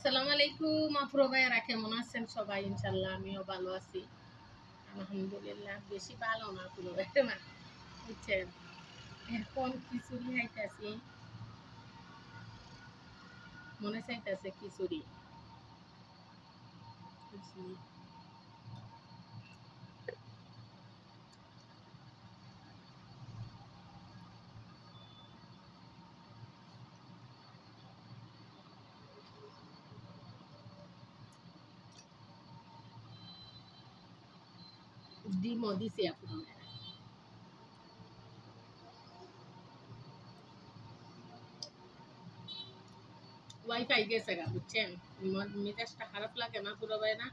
আসসালামু আলাইকুম আফরো ভাইয়ারা কেমন আছেন? সবাই ইনশাল্লাহ আমিও ভালো আছি। আলহামদুলিল্লাহ, বেশি ভালো না আফরো ভাইয়া বুঝছেন? এখন খিচুড়ি খাইতেছি। মনে চাইতেছে খিচুড়ি। ডিমও দিছি আপনার ওয়াইফাই গেছে গা বুঝছেন? মেজাজটা খারাপ লাগে না পুরো ভাই না?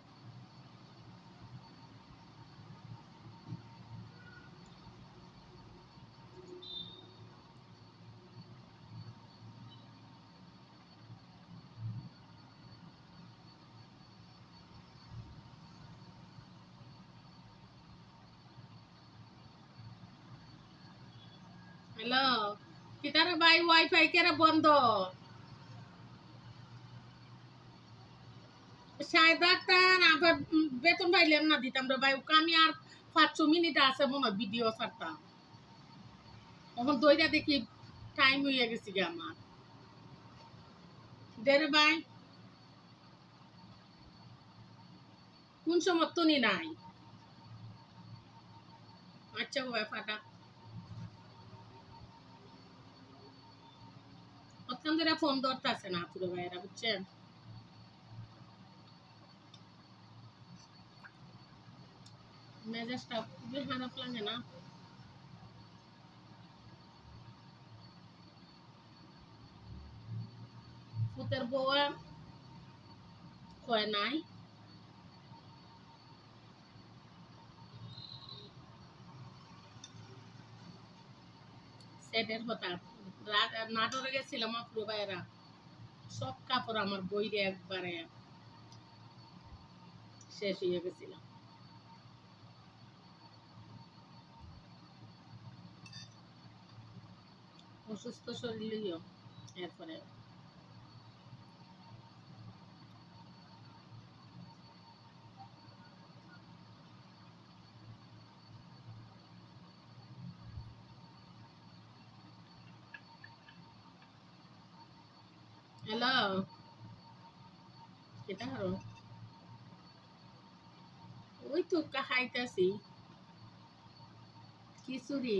হ্যালো কিতারে ভাই ওয়াইফাই কেরা বন্ধ? সাহেব ডাক্তার, আবার বেতন পাইলেন না দিতাম রে ভাই আমি আর পাঁচশো মিনিট আছে মনে হয় ভিডিও ছাড়তাম। এখন দইটা দেখি টাইম হইয়া গেছে গে আমার। দেরে ভাই। কোন সমর্থনই নাই? আচ্ছা ভাই ফাটা অতক্ষণ ধরে ফোন ধরতেছে না পুরো ভাইয়েরা বুঝছেন মেজাজটা খুবই খারাপ লাগে না ফুতের বউয়া কয় নাই সেটের কথা রা- নাটোরে গেছিলাম আপুর ভাইয়েরা। সব কাপড় আমার বইরে একবারে শেষ হয়ে গেছিলাম অসুস্থ শরীরেও এরপরে। কেটা হারো ওই তো খাইতাছি খিচুড়ি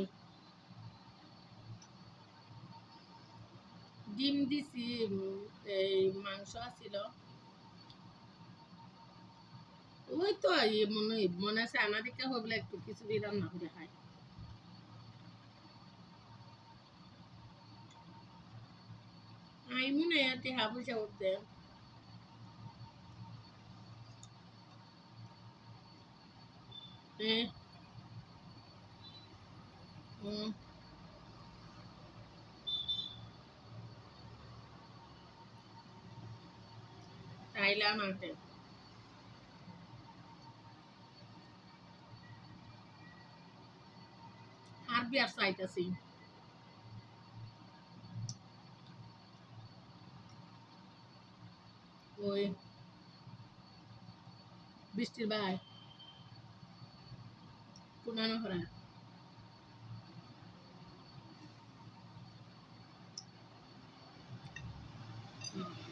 ডিম দিছি এই মাংস আছিল ওই তো মনে হয়- মনে আছে আনা দিকে হইলে একটু খিচুড়ি রান্না করে খাই Maymunea te hábul cevap de. Ne? Hı. Tayla માટે હાર્ડ વ્યાસ સાઈટ હશે ওই বৃষ্টির ভাই পুনানো হরা হুম।